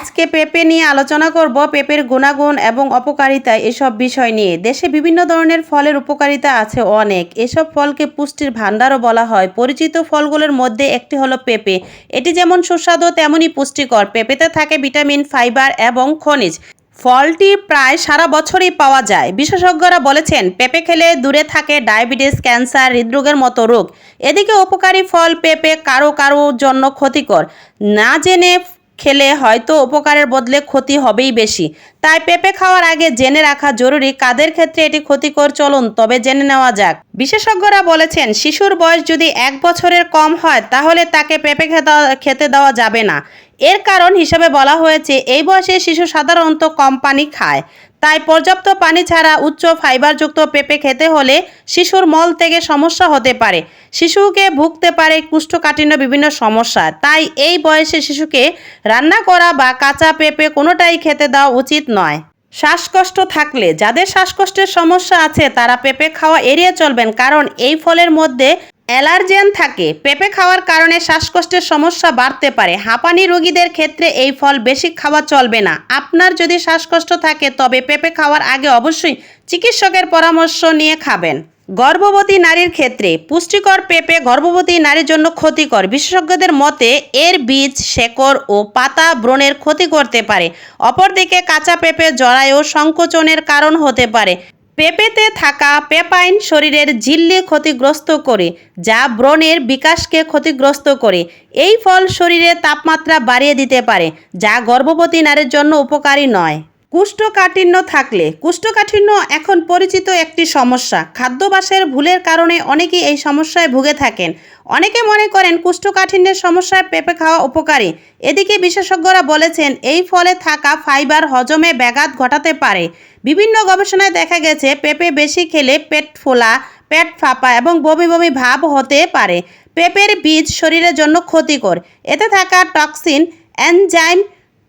আজকে পেঁপে নিয়ে আলোচনা করব পেঁপের গুণাগুণ এবং অপকারিতা এসব বিষয় নিয়ে। দেশে বিভিন্ন ধরনের ফলের উপকারিতা আছে অনেক। এসব ফলকে পুষ্টির ভাণ্ডারও বলা হয়। পরিচিত ফলগুলোর মধ্যে একটি হলো পেঁপে। এটি যেমন সুস্বাদু, তেমনই পুষ্টিকর। পেঁপেতে থাকে ভিটামিন, ফাইবার এবং খনিজ। ফলটি প্রায় সারা বছরই পাওয়া যায়। বিশেষজ্ঞরা বলেছেন, পেঁপে খেলে দূরে থাকে ডায়াবেটিস, ক্যান্সার, হৃদরোগের মতো রোগ। এদিকে উপকারী ফল পেঁপে কারও কারও জন্য ক্ষতিকর। না জেনে খেলে হয়তো উপকারের বদলে ক্ষতি হবেই বেশি। তাই পেঁপে খাওয়ার আগে জেনে রাখা জরুরি কাদের ক্ষেত্রে এটি ক্ষতিকর চলুন তবে জেনে নেওয়া যাক। বিশেষজ্ঞরা বলেছেন, শিশুর বয়স যদি এক বছরের কম হয়, তাহলে তাকে পেঁপে খেতে দেওয়া যাবে না। এর কারণ হিসেবে বলা হয়েছে, এই বয়সে শিশু সাধারণত কম পানি খায়। তাই পর্যাপ্ত পানি ছাড়া উচ্চ ফাইবারযুক্ত পেঁপে খেতে হলে শিশুর মল থেকে সমস্যা হতে পারে। শিশুকে ভুগতে পারে কুষ্ঠকাঠিন্য বিভিন্ন সমস্যা। তাই এই বয়সে শিশুকে রান্না করা বা কাঁচা পেঁপে কোনোটাই খেতে দেওয়া উচিত নয়। শ্বাসকষ্ট থাকলে, যাদের শ্বাসকষ্টের সমস্যা আছে, তারা পেঁপে খাওয়া এড়িয়ে চলবেন। কারণ এই ফলের মধ্যে অ্যালার্জেন থাকে। পেঁপে খাওয়ার কারণে শ্বাসকষ্টের সমস্যা বাড়তে পারে। হাঁপানি রোগীদের ক্ষেত্রে এই ফল বেশি খাওয়া চলবে না। আপনার যদি শ্বাসকষ্ট থাকে, তবে পেঁপে খাওয়ার আগে অবশ্যই চিকিৎসকের পরামর্শ নিয়ে খাবেন। গর্ভবতী নারীর ক্ষেত্রে পুষ্টিকর পেঁপে গর্ভবতী নারীর জন্য ক্ষতিকর। বিশেষজ্ঞদের মতে, এর বীজ, শেকড় ও পাতা ব্রণের ক্ষতি করতে পারে। অপরদিকে কাঁচা পেঁপে জরায়ু সংকোচনের কারণ হতে পারে। পেঁপেতে থাকা পেপাইন শরীরের ঝিল্লি ক্ষতিগ্রস্ত করে, যা ব্রণের বিকাশকে ক্ষতিগ্রস্ত করে। এই ফল শরীরে তাপমাত্রা বাড়িয়ে দিতে পারে, যা গর্ভবতী নারীর জন্য উপকারী নয়। কুষ্ঠকাঠিন্য থাকলে, কুষ্ঠকাঠিন্য এখন পরিচিত একটি সমস্যা। খাদ্যাভ্যাসের ভুলের কারণে অনেকেই এই সমস্যায় ভুগে থাকেন। অনেকে মনে করেন কুষ্ঠকাঠিন্যের সমস্যায় পেঁপে খাওয়া উপকারী। এদিকে বিশেষজ্ঞরা বলেছেন, এই ফলে থাকা ফাইবার হজমে ব্যাঘাত ঘটাতে পারে। বিভিন্ন গবেষণায় দেখা গেছে, পেঁপে বেশি খেলে পেট ফোলা, পেট ফাঁপা এবং বমি বমি ভাব হতে পারে। পেঁপের বীজ শরীরের জন্য ক্ষতিকর। এতে থাকা টক্সিন, এনজাইম,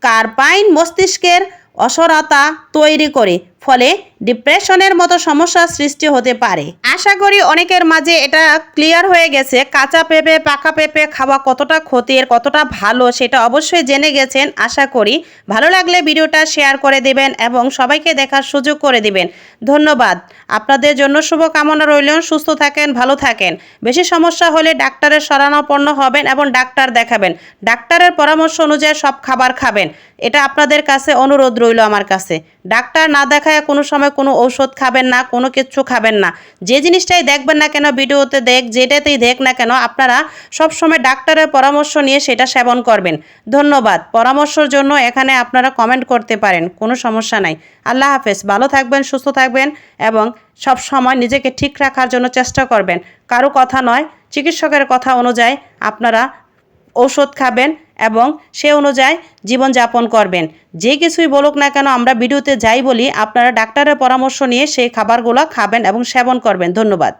কার্পাইন মস্তিষ্কের অসরতা তৈরি করে। ফলে ডিপ্রেশনের মতো সমস্যার সৃষ্টি হতে পারে। আশা করি অনেকের মাঝে এটা ক্লিয়ার হয়ে গেছে। কাঁচা পেঁপে, পাকা পেঁপে খাওয়া কতটা ক্ষতির, কতটা ভালো সেটা অবশ্যই জেনে গেছেন। আশা করি ভালো লাগলে ভিডিওটা শেয়ার করে দিবেন এবং সবাইকে দেখার সুযোগ করে দিবেন। ধন্যবাদ। আপনাদের জন্য শুভকামনা রইল। সুস্থ থাকেন, ভালো থাকেন। বেশি সমস্যা হলে ডাক্তারের শরণাপন্ন হবেন এবং ডাক্তার দেখাবেন। ডাক্তারের পরামর্শ অনুযায়ী সব খাবার খাবেন। এটা আপনাদের কাছে অনুরোধ রইল আমার কাছে। ডাক্তার না দেখায় কোনো সময় কোনো ঔষধ খাবেন না, কোনো কিচ্ছু খাবেন না। যে জিনিসটাই দেখবেন না কেন, ভিডিওতে দেখ, যেটাতেই দেখ না কেন, আপনারা সব সময় ডাক্তারের পরামর্শ নিয়ে সেটা সেবন করবেন। ধন্যবাদ। পরামর্শের জন্য এখানে আপনারা কমেন্ট করতে পারেন, কোনো সমস্যা নাই। আল্লাহ হাফেজ। ভালো থাকবেন, সুস্থ থাকবেন এবং সব সময় নিজেকে ঠিক রাখার জন্য চেষ্টা করবেন। কারও কথা নয়, চিকিৎসকের কথা অনুযায়ী আপনারা ঔষধ খাবেন এবং সে অনুযায়ী জীবনযাপন করবেন। যে কিছুই বলুক না কেন, আমরা ভিডিওতে যাই বলি, আপনারা ডাক্তারের পরামর্শ নিয়ে সেই খাবারগুলো খাবেন এবং সেবন করবেন। ধন্যবাদ।